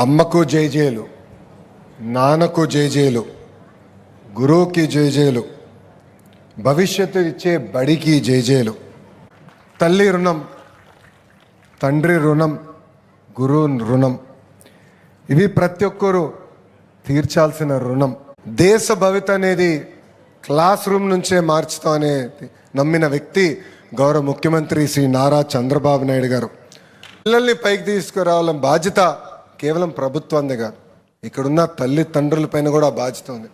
అమ్మకు జేజేలు నాన్నకు జేజేలు గురువుకి జేజేలు భవిష్యత్తు ఇచ్చే బడికి జేజేలు తల్లి రుణం తండ్రి రుణం గురువు రుణం. ఇవి ప్రతి ఒక్కరూ తీర్చాల్సిన రుణం. దేశ భవిత అనేది క్లాస్ రూమ్ నుంచే మార్చుతాం అనే నమ్మిన వ్యక్తి గౌరవ ముఖ్యమంత్రి శ్రీ నారా చంద్రబాబు నాయుడు గారు. పిల్లల్ని పైకి తీసుకురావాలని బాధ్యత కేవలం ప్రభుత్వందే కాదు ఇక్కడున్న తల్లిదండ్రుల పైన కూడా బాధ్యత ఉంది.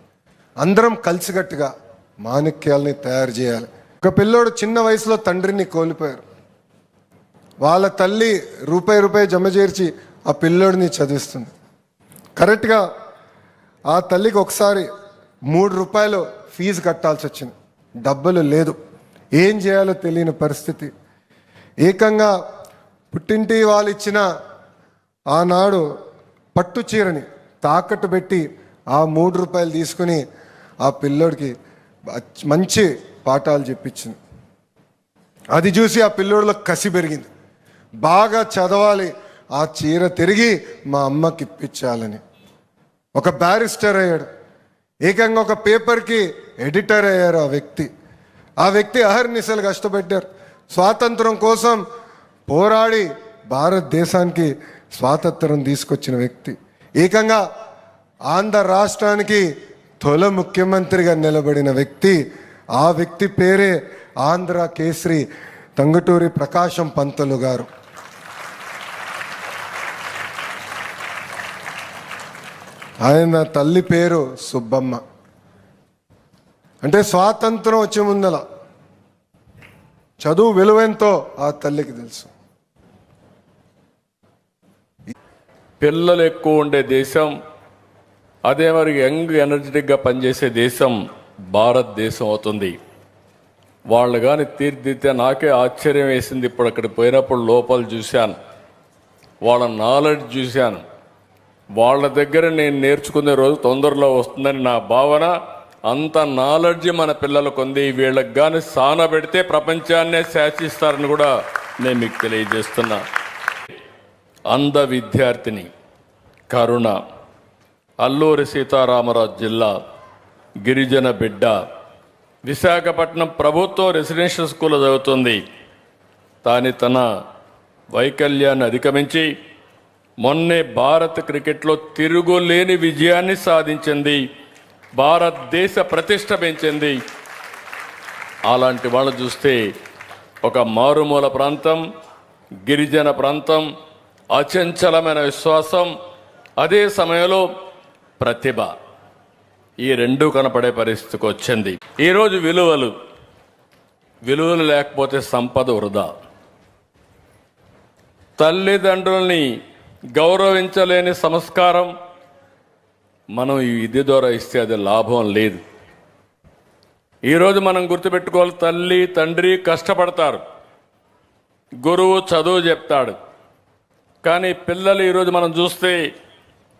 అందరం కలిసికట్టుగా మాణిక్యాల్ని తయారు చేయాలి. ఒక పిల్లోడు చిన్న వయసులో తండ్రిని కోల్పోయారు. వాళ్ళ తల్లి రూపాయి రూపాయి జమ చేర్చి ఆ పిల్లోడిని చదివిస్తుంది. కరెక్ట్గా ఆ తల్లికి ఒకసారి మూడు రూపాయలు ఫీజు కట్టాల్సి వచ్చింది. డబ్బులు లేదు. ఏం చేయాలో తెలియని పరిస్థితి. ఏకంగా పుట్టింటి వాళ్ళు ఇచ్చిన ఆనాడు పట్టు చీరని తాకట్టు పెట్టి ఆ మూడు రూపాయలు తీసుకుని ఆ పిల్లోడికి మంచి పాఠాలు చెప్పించింది. అది చూసి ఆ పిల్లోడిలో కసి పెరిగింది. బాగా చదవాలి ఆ చీర తిరిగి మా అమ్మకి ఇప్పించాలని. ఒక బ్యారిస్టర్ అయ్యాడు. ఏకంగా ఒక పేపర్కి ఎడిటర్ అయ్యారు ఆ వ్యక్తి. ఆ వ్యక్తి అహర్నిశలు కష్టపెట్టారు. స్వాతంత్రం కోసం పోరాడి భారతదేశానికి స్వాతంత్రం తీసుకొచ్చిన వ్యక్తి. ఏకంగా ఆంధ్ర రాష్ట్రానికి తొల ముఖ్యమంత్రిగా నిలబడిన వ్యక్తి ఆ వ్యక్తి పేరే ఆంధ్ర కేసరి తంగటూరి ప్రకాశం పంతులు గారు. ఆయన తల్లి పేరు సుబ్బమ్మ. అంటే స్వాతంత్రం వచ్చే ముందల చదువు విలువెంతో ఆ తల్లికి తెలుసు. పిల్లలు ఎక్కువ ఉండే దేశం అదే మరి యంగ్ ఎనర్జెటిక్గా పనిచేసే దేశం భారతదేశం అవుతుంది. వాళ్ళు కానీ తీర్చిదిద్దితే నాకే ఆశ్చర్యం వేసింది ఇప్పుడు అక్కడ పోయినప్పుడు లోపల చూశాను. వాళ్ళ నాలెడ్జ్ చూశాను. వాళ్ళ దగ్గర నేను నేర్చుకునే రోజు తొందరలో వస్తుందని నా భావన అంత నాలెడ్జ్ మన పిల్లలకు ఉంది. వీళ్ళకి కానీ సాన పెడితే ప్రపంచాన్నే శాసిస్తారని కూడా నేను మీకు తెలియజేస్తున్నా. అంధ విద్యార్థిని కరుణ అల్లూరి సీతారామరాజు జిల్లా గిరిజన బిడ్డ. విశాఖపట్నం ప్రభుత్వ రెసిడెన్షియల్ స్కూల్ చదువుతుంది. తాని తన వైకల్యాన్ని అధిగమించి మొన్నే భారత్ క్రికెట్లో తిరుగులేని విజయాన్ని సాధించింది. భారతదేశ ప్రతిష్ట పెంచింది. అలాంటి వాళ్ళు చూస్తే ఒక మారుమూల ప్రాంతం గిరిజన ప్రాంతం అచంచలమైన విశ్వాసం అదే సమయంలో ప్రతిభ. ఈ రెండు కనపడే పరిస్థితికి వచ్చింది. ఈరోజు విలువలు విలువలు లేకపోతే సంపద వృధా. తల్లిదండ్రుల్ని గౌరవించలేని సంస్కారం మనం ఇది ద్వారా ఇస్తే అది లాభం లేదు. ఈరోజు మనం గుర్తుపెట్టుకోవాలి తల్లి తండ్రి కష్టపడతారు. గురువు చదువు చెప్తాడు. కానీ పిల్లలు ఈరోజు మనం చూస్తే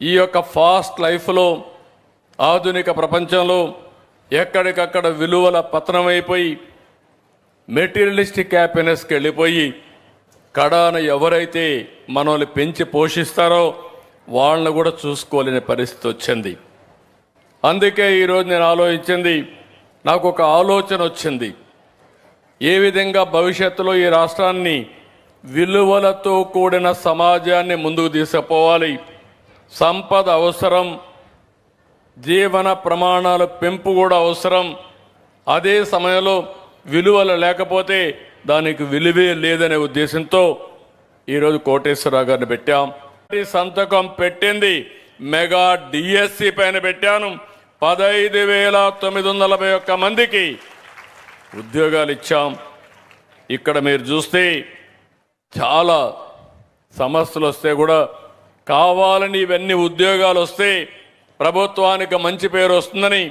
ఈ యొక్క ఫాస్ట్ లైఫ్లో ఆధునిక ప్రపంచంలో ఎక్కడికక్కడ విలువల పతనమైపోయి మెటీరియలిస్టిక్ హ్యాపీనెస్కి వెళ్ళిపోయి కడాన ఎవరైతే మనల్ని పెంచి పోషిస్తారో వాళ్ళని కూడా చూసుకోలేని పరిస్థితి వచ్చింది. అందుకే ఈరోజు నేను ఆలోచించింది నాకు ఒక ఆలోచన వచ్చింది. ఏ విధంగా భవిష్యత్తులో ఈ రాష్ట్రాన్ని విలువలతో కూడిన సమాజాన్ని ముందుకు తీసుకుపోవాలి. సంపద అవసరం జీవన ప్రమాణాల పెంపు కూడా అవసరం. అదే సమయంలో విలువలు లేకపోతే దానికి విలువే లేదనే ఉద్దేశంతో ఈరోజు కోటేశ్వరరావు గారిని పెట్టాం. సంతకం పెట్టింది మెగా డిఎస్సి పైన పెట్టాను. పదహైదు వేల తొమ్మిది వందల నలభై ఒక్క మందికి ఉద్యోగాలు ఇచ్చాం. ఇక్కడ మీరు చూస్తే చాలా సమస్యలు వస్తే కూడా కావాలని ఇవన్నీ ఉద్యోగాలు వస్తే ప్రభుత్వానికి మంచి పేరు వస్తుందని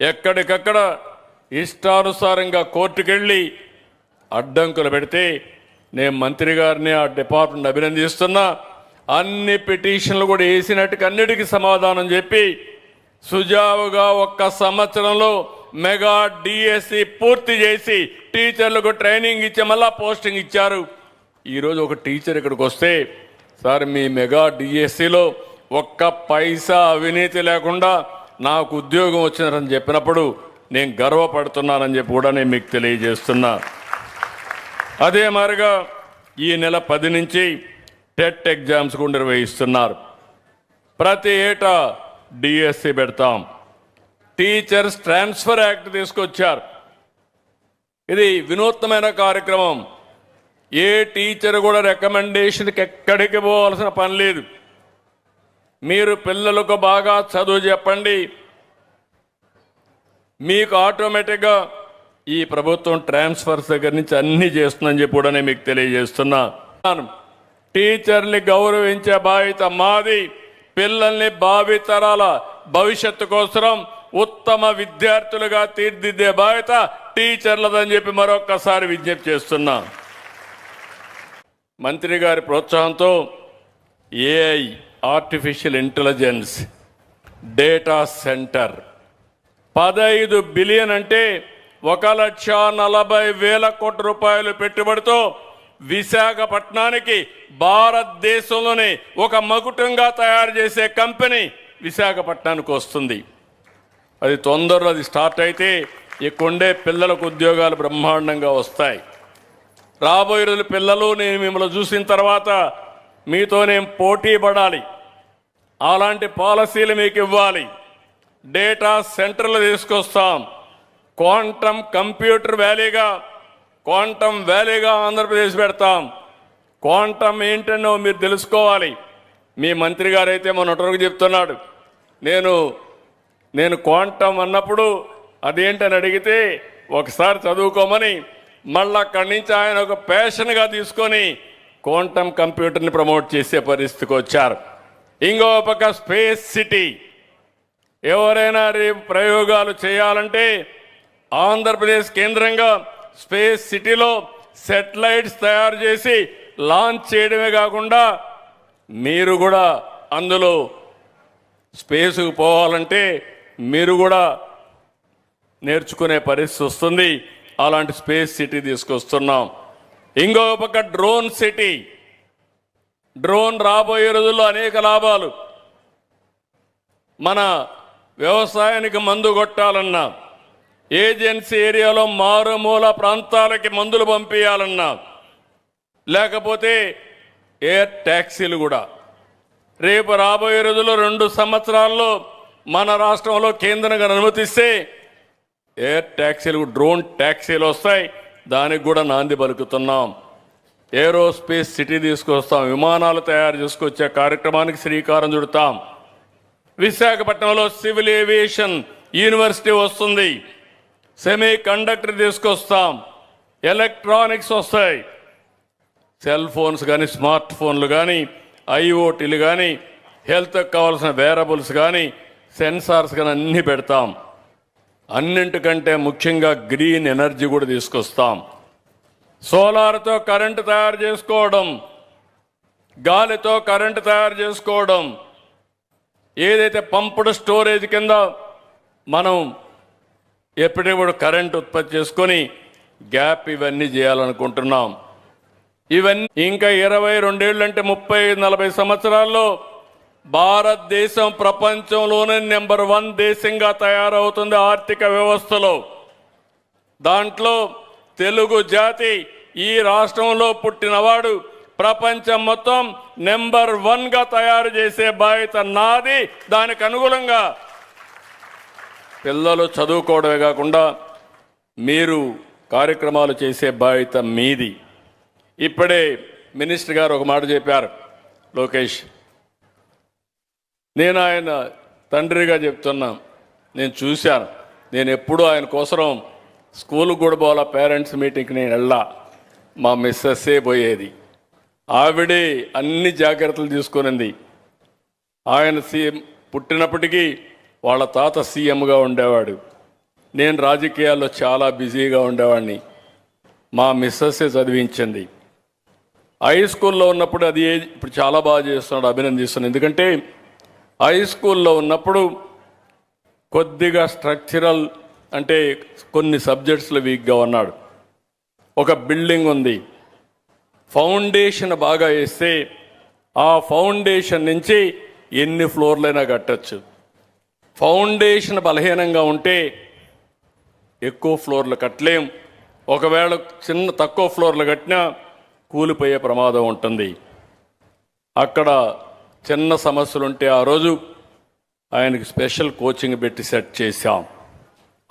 ఎక్కడికక్కడ ఇష్టానుసారంగా కోర్టుకెళ్ళి అడ్డంకులు పెడితే నేను మంత్రి గారిని ఆ డిపార్ట్మెంట్ అభినందిస్తున్నా. అన్ని పిటిషన్లు కూడా వేసినట్టుగా అన్నిటికీ సమాధానం చెప్పి సుజావుగా ఒక్క సంవత్సరంలో మెగా డిఎస్సి పూర్తి చేసి టీచర్లకు ట్రైనింగ్ ఇచ్చి మళ్ళా పోస్టింగ్ ఇచ్చారు. ఈరోజు ఒక టీచర్ ఇక్కడికి వస్తే సార్ మీ మెగా డిఎస్సిలో ఒక్క పైసా అవినీతి లేకుండా నాకు ఉద్యోగం వచ్చిందని చెప్పినప్పుడు నేను గర్వపడుతున్నానని చెప్పి కూడా నేను మీకు తెలియజేస్తున్నా. అదే మారిగా ఈ నెల పది నుంచి టెట్ ఎగ్జామ్స్ కూడా నిర్వహిస్తున్నారు. ప్రతి ఏటా డిఎస్సి పెడతాం. టీచర్స్ ట్రాన్స్ఫర్ యాక్ట్ తీసుకొచ్చారు. ఇది వినూత్నమైన కార్యక్రమం. ఏ టీచర్ కూడా రికమెండేషన్కి ఎక్కడికి పోవాల్సిన పని లేదు. మీరు పిల్లలకు బాగా చదువు చెప్పండి. మీకు ఆటోమేటిక్గా ఈ ప్రభుత్వం ట్రాన్స్ఫర్స్ దగ్గర నుంచి అన్ని చేస్తుందని చెప్పి కూడా నేను మీకు తెలియజేస్తున్నా. టీచర్ని గౌరవించే బాధ్యత మాది. పిల్లల్ని భావితరాల భవిష్యత్తు కోసం ఉత్తమ విద్యార్థులుగా తీర్దిద్దే బాధ్యత టీచర్లదని చెప్పి మరొక్కసారి విజ్ఞప్తి చేస్తున్నా. మంత్రి గారి ప్రోత్సాహంతో AI artificial intelligence data center పదహైదు బిలియన్ అంటే ఒక లక్ష నలభై వేల కోట్ల రూపాయలు పెట్టుబడితో విశాఖపట్నానికి భారతదేశంలోనే ఒక మకుటంగా తయారు చేసే కంపెనీ విశాఖపట్నానికి వస్తుంది. అది తొందరలో అది స్టార్ట్ అయితే ఇక్కడుండే పిల్లలకు ఉద్యోగాలు బ్రహ్మాండంగా వస్తాయి. రాబోయే రోజులు పిల్లలు నేను మిమ్మల్ని చూసిన తర్వాత మీతో నేను పోటీ పడాలి. అలాంటి పాలసీలు మీకు ఇవ్వాలి. డేటా సెంటర్లు తీసుకొస్తాం. క్వాంటమ్ కంప్యూటర్ వ్యాలీగా క్వాంటమ్ వ్యాలీగా ఆంధ్రప్రదేశ్ పెడతాం. క్వాంటమ్ ఏంటనో మీరు తెలుసుకోవాలి. మీ మంత్రి గారు అయితే మొన్నటి చెప్తున్నాడు. నేను నేను క్వాంటమ్ అన్నప్పుడు అదేంటని అడిగితే ఒకసారి చదువుకోమని మళ్ళీ అక్కడి నుంచి ఆయన ఒక ప్యాషన్గా తీసుకొని క్వాంటమ్ కంప్యూటర్ని ప్రమోట్ చేసే పరిస్థితికి వచ్చారు. ఇంకో పక్క స్పేస్ సిటీ. ఎవరైనా రేపు ప్రయోగాలు చేయాలంటే ఆంధ్రప్రదేశ్ కేంద్రంగా స్పేస్ సిటీలో సెటిలైట్స్ తయారు చేసి లాంచ్ చేయడమే కాకుండా మీరు కూడా అందులో స్పేస్కు పోవాలంటే మీరు కూడా నేర్చుకునే పరిస్థితి వస్తుంది. అలాంటి స్పేస్ సిటీ తీసుకొస్తున్నాం. ఇంకో పక్క డ్రోన్ సిటీ. డ్రోన్ రాబోయే రోజుల్లో అనేక లాభాలు. మన వ్యవసాయానికి మందు కొట్టాలన్నా ఏజెన్సీ ఏరియాలో మారుమూల ప్రాంతాలకి మందులు పంపించాలన్నా లేకపోతే ఎయిర్ ట్యాక్సీలు కూడా. రేపు రాబోయే రోజుల్లో రెండు సంవత్సరాల్లో మన రాష్ట్రంలో కేంద్రంగా అనుమతిస్తే ఎయిర్ ట్యాక్సీలు డ్రోన్ ట్యాక్సీలు వస్తాయి. దానికి కూడా నాంది పలుకుతున్నాం. ఏరోస్పేస్ సిటీ తీసుకొస్తాం. విమానాలు తయారు చేసుకొచ్చే కార్యక్రమానికి శ్రీకారం చుడతాం. విశాఖపట్నంలో సివిల్ ఏవియేషన్ యూనివర్సిటీ వస్తుంది. సెమీ కండక్టర్ తీసుకొస్తాం. ఎలక్ట్రానిక్స్ వస్తాయి. సెల్ ఫోన్స్ కానీ స్మార్ట్ ఫోన్లు కానీ ఐఓటీలు కానీ హెల్త్కి కావాల్సిన వేరబుల్స్ కానీ సెన్సార్స్ కానీ అన్నీ పెడతాం. అన్నింటికంటే ముఖ్యంగా గ్రీన్ ఎనర్జీ కూడా తీసుకొస్తాం. సోలార్తో కరెంటు తయారు చేసుకోవడం గాలితో కరెంటు తయారు చేసుకోవడం ఏదైతే పంపుడు స్టోరేజ్ కింద మనం ఎప్పటికప్పుడు కరెంట్ ఉత్పత్తి చేసుకొని గ్యాప్ ఇవన్నీ చేయాలనుకుంటున్నాం. ఇవన్నీ ఇంకా ఇరవై రెండేళ్ళు అంటే ముప్పై నలభై సంవత్సరాల్లో భారతదేశం ప్రపంచంలోనే నెంబర్ వన్ దేశంగా తయారవుతుంది ఆర్థిక వ్యవస్థలో. దాంట్లో తెలుగు జాతి ఈ రాష్ట్రంలో పుట్టినవాడు. ప్రపంచం మొత్తం నెంబర్ వన్గా తయారు చేసే బాధ్యత నాది దానికి అనుగుణంగా. పిల్లలు చదువుకోవడమే కాకుండా మీరు కార్యక్రమాలు చేసే బాధ్యత మీది. ఇప్పుడే మినిస్టర్ గారు ఒక మాట చెప్పారు. లోకేష్ నేను ఆయన తండ్రిగా చెప్తున్నా నేను చూశాను. నేను ఎప్పుడూ ఆయన కోసరం స్కూల్కి కూడా పోవాలా పేరెంట్స్ మీటింగ్కి నేను వెళ్ళా మా మిస్సెస్సే పోయేది. ఆవిడే అన్ని జాగ్రత్తలు తీసుకునింది. ఆయన సీఎం పుట్టినప్పటికీ వాళ్ళ తాత సీఎంగా ఉండేవాడు. నేను రాజకీయాల్లో చాలా బిజీగా ఉండేవాడిని. మా మిస్సెస్సే చదివించింది. హై స్కూల్లో ఉన్నప్పుడు అది ఇప్పుడు చాలా బాగా చేస్తున్నాడు అభినందిస్తున్నాను ఎందుకంటే హై స్కూల్లో ఉన్నప్పుడు కొద్దిగా స్ట్రక్చరల్ అంటే కొన్ని సబ్జెక్ట్స్లో వీక్గా ఉన్నాడు. ఒక బిల్డింగ్ ఉంది. ఫౌండేషన్ బాగా వేస్తే ఆ ఫౌండేషన్ నుంచి ఎన్ని ఫ్లోర్లైనా కట్టచ్చు. ఫౌండేషన్ బలహీనంగా ఉంటే ఎక్కువ ఫ్లోర్లు కట్టలేం. ఒకవేళ చిన్న తక్కువ ఫ్లోర్లు కట్టినా కూలిపోయే ప్రమాదం ఉంటుంది. అక్కడ చిన్న సమస్యలు ఉంటే ఆ రోజు ఆయనకి స్పెషల్ కోచింగ్ పెట్టి సెట్ చేశాం.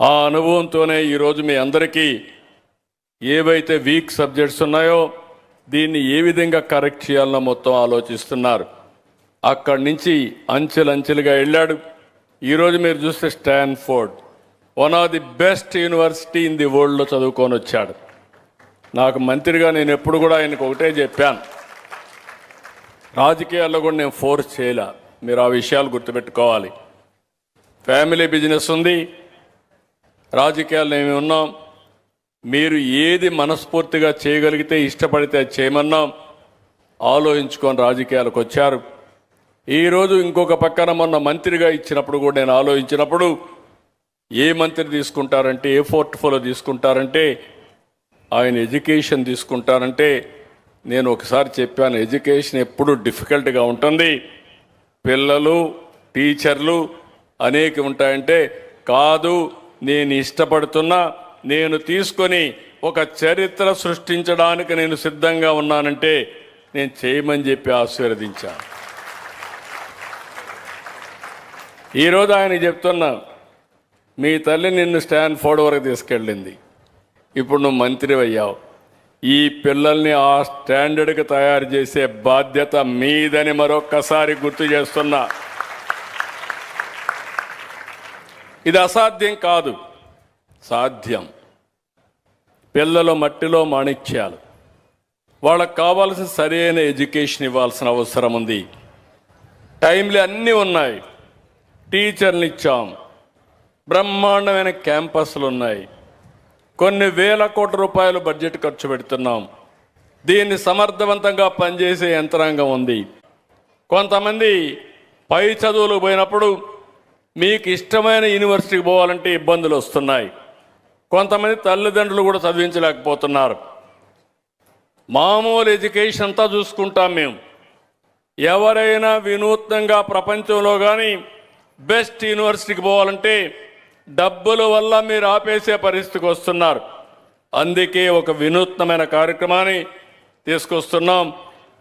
ఆ అనుభవంతోనే ఈరోజు మీ అందరికీ ఏవైతే వీక్ సబ్జెక్ట్స్ ఉన్నాయో దీన్ని ఏ విధంగా కరెక్ట్ చేయాలనో మొత్తం ఆలోచిస్తున్నారు. అక్కడి నుంచి అంచెలంచెలుగా వెళ్ళాడు. ఈరోజు మీరు చూస్తే Stanford one of the best university in the వరల్డ్లో చదువుకొని వచ్చాడు. నాకు మంత్రిగా నేను ఎప్పుడు కూడా ఆయనకు ఒకటే చెప్పాను. రాజకీయాల్లో కూడా నేను ఫోర్స్ చేయలే. మీరు ఆ విషయాలు గుర్తుపెట్టుకోవాలి. ఫ్యామిలీ బిజినెస్ ఉంది. రాజకీయాల్లో ఏమి ఉన్నాం? మీరు ఏది మనస్ఫూర్తిగా చేయగలిగితే ఇష్టపడితే చేయమన్నాం. ఆలోచించుకొని రాజకీయాలకు వచ్చారు. ఈరోజు ఇంకొక పక్కన మొన్న మంత్రిగా ఇచ్చినప్పుడు కూడా నేను ఆలోచించినప్పుడు ఏ మంత్రి తీసుకుంటారంటే ఏ పోర్ట్ఫోలియో తీసుకుంటారంటే ఆయన ఎడ్యుకేషన్ తీసుకుంటారంటే నేను ఒకసారి చెప్పాను ఎడ్యుకేషన్ ఎప్పుడు డిఫికల్ట్గా ఉంటుంది. పిల్లలు టీచర్లు అనేక ఉంటాయంటే కాదు నేను ఇష్టపడుతున్నా నేను తీసుకొని ఒక చరిత్ర సృష్టించడానికి నేను సిద్ధంగా ఉన్నానంటే నేను చేయమని చెప్పి ఆశీర్వదించాను ఈరోజు ఆయన చెప్తున్నా మీ తల్లి నిన్ను స్టాన్ఫోర్డ్ వరకు తీసుకెళ్ళింది. ఇప్పుడు నువ్వు మంత్రి అయ్యావు. ఈ పిల్లల్ని ఆ స్టాండర్డ్కి తయారు చేసే బాధ్యత మీదని మరొక్కసారి గుర్తు చేస్తున్నా. ఇది అసాధ్యం కాదు. సాధ్యం. పిల్లలు మట్టిలో మాణిక్యాలు. వాళ్ళకు కావాల్సిన సరైన ఎడ్యుకేషన్ ఇవ్వాల్సిన అవసరం ఉంది. టైంలు అన్నీ ఉన్నాయి. టీచర్లు ఇచ్చాం. బ్రహ్మాండమైన క్యాంపస్లు ఉన్నాయి. కొన్ని వేల కోట్ల రూపాయలు బడ్జెట్ ఖర్చు పెడుతున్నాం. దీన్ని సమర్థవంతంగా పనిచేసే యంత్రాంగం ఉంది. కొంతమంది పై చదువులు పోయినప్పుడు మీకు ఇష్టమైన యూనివర్సిటీకి పోవాలంటే ఇబ్బందులు వస్తున్నాయి. కొంతమంది తల్లిదండ్రులు కూడా చదివించలేకపోతున్నారు. మామూలు ఎడ్యుకేషన్ అంతా చూసుకుంటాం మేము. ఎవరైనా వినూత్నంగా ప్రపంచంలో కానీ బెస్ట్ యూనివర్సిటీకి పోవాలంటే డబ్బుల వల్ల మీరు ఆపేసే పరిస్థితికి వస్తున్నారు. అందుకే ఒక వినూత్నమైన కార్యక్రమాన్ని తీసుకొస్తున్నాం.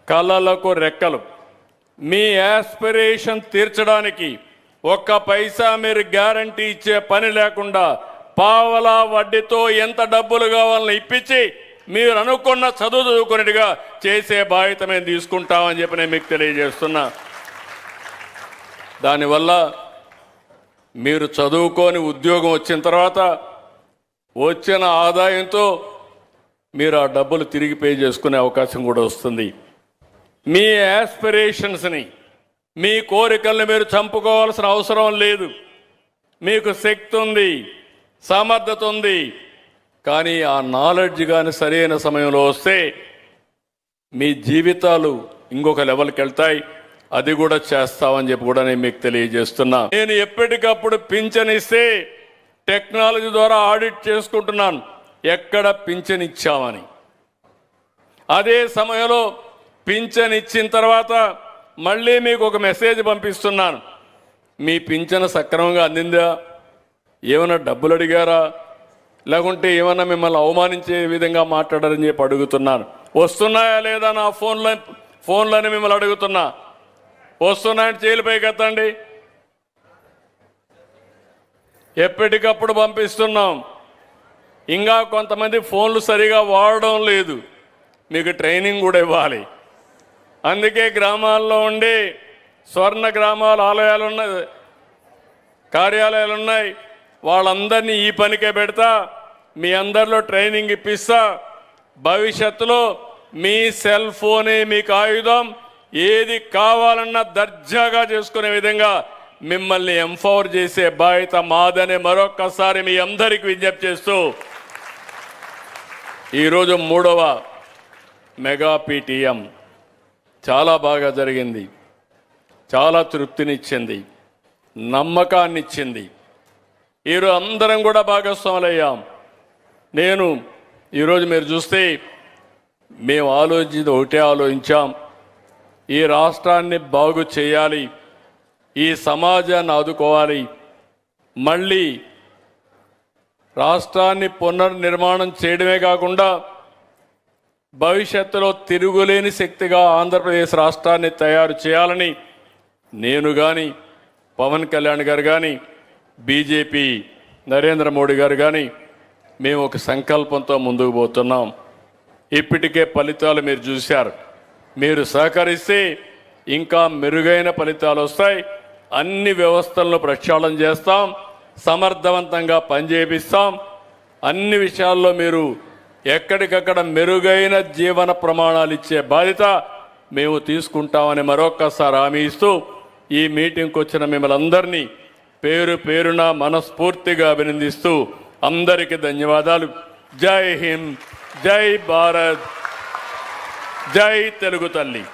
కళలకు రెక్కలు. మీ యాస్పిరేషన్ తీర్చడానికి ఒక్క పైసా మీరు గ్యారంటీ ఇచ్చే పని లేకుండా పావలా వడ్డీతో ఎంత డబ్బులు కావాలని ఇప్పించి మీరు అనుకున్న చదువు చదువుకున్నట్టుగా చేసే బాధ్యత మేము తీసుకుంటామని చెప్పి నేను మీకు తెలియజేస్తున్నా. దానివల్ల మీరు చదువుకొని ఉద్యోగం వచ్చిన తర్వాత వచ్చిన ఆదాయంతో మీరు ఆ డబ్బులు తిరిగి పే చేసుకునే అవకాశం కూడా వస్తుంది. మీ యాస్పిరేషన్స్ని మీ కోరికల్ని మీరు చంపుకోవాల్సిన అవసరం లేదు. మీకు శక్తి ఉంది సమర్థత ఉంది. కానీ ఆ నాలెడ్జ్ కానీ సరైన సమయంలో వస్తే మీ జీవితాలు ఇంకొక లెవెల్కి వెళ్తాయి. అది కూడా చేస్తామని చెప్పి కూడా నేను మీకు తెలియజేస్తున్నా. నేను ఎప్పటికప్పుడు పింఛన్ ఇస్తే టెక్నాలజీ ద్వారా ఆడిట్ చేసుకుంటున్నాను. ఎక్కడ పింఛన్ ఇచ్చామని అదే సమయంలో పింఛన్ ఇచ్చిన తర్వాత మళ్ళీ మీకు ఒక మెసేజ్ పంపిస్తున్నాను. మీ పింఛన్ సక్రమంగా అందిందా? ఏమైనా డబ్బులు అడిగారా? లేకుంటే ఏమైనా మిమ్మల్ని అవమానించే విధంగా మాట్లాడారని చెప్పి అడుగుతున్నాను. వస్తున్నాయా లేదా నా ఫోన్లో ఫోన్లోనే మిమ్మల్ని అడుగుతున్నా. వస్తున్నాయని చేయలిపోయి కత్తండి ఎప్పటికప్పుడు పంపిస్తున్నాం. ఇంకా కొంతమంది ఫోన్లు సరిగా వాడడం లేదు. మీకు ట్రైనింగ్ కూడా ఇవ్వాలి. అందుకే గ్రామాల్లో ఉండి స్వర్ణ గ్రామాల ఆలయాలు ఉన్నాయి కార్యాలయాలు ఉన్నాయి వాళ్ళందరినీ ఈ పనికే పెడతా మీ అందరిలో ట్రైనింగ్ ఇప్పిస్తా. భవిష్యత్తులో మీ సెల్ ఫోనే మీకు ఆయుధం. ఏది కావాలన్నా దర్జాగా చేసుకునే విధంగా మిమ్మల్ని ఎంపవర్ చేసే బాధ్యత మాదని మరొక్కసారి మీ అందరికి విజ్ఞప్తి చేస్తూ ఈరోజు మూడవ మెగా పీటీఎం చాలా బాగా జరిగింది. చాలా తృప్తినిచ్చింది. నమ్మకాన్ని ఇచ్చింది ఈరోజు అందరం కూడా భాగస్వాములయ్యాం. నేను ఈరోజు మీరు చూస్తే మేము ఆలోచించింది ఒకటే ఆలోచించాం. ఈ రాష్ట్రాన్ని బాగు చేయాలి. ఈ సమాజాన్ని ఆదుకోవాలి. మళ్ళీ రాష్ట్రాన్ని పునర్నిర్మాణం చేయడమే కాకుండా భవిష్యత్తులో తిరుగులేని శక్తిగా ఆంధ్రప్రదేశ్ రాష్ట్రాన్ని తయారు చేయాలని నేను కానీ పవన్ కళ్యాణ్ గారు కానీ బీజేపీ నరేంద్ర మోడీ గారు కానీ మేము ఒక సంకల్పంతో ముందుకు పోతున్నాం. ఇప్పటికే ఫలితాలు మీరు చూశారు. మీరు సహకరిస్తే ఇంకా మెరుగైన ఫలితాలు వస్తాయి. అన్ని వ్యవస్థలను ప్రక్షాళన చేస్తాం. సమర్థవంతంగా పనిచేపిస్తాం. అన్ని విషయాల్లో మీరు ఎక్కడికక్కడ మెరుగైన జీవన ప్రమాణాలు ఇచ్చే బాధ్యత మేము తీసుకుంటామని మరొక్కసారి హామీ ఇస్తూ ఈ మీటింగ్కి వచ్చిన మిమ్మల్ని అందరినీ పేరు పేరున మనస్ఫూర్తిగా అభినందిస్తూ అందరికీ ధన్యవాదాలు. జై హింద్ జై భారత్. జై తెలుగు తల్లి.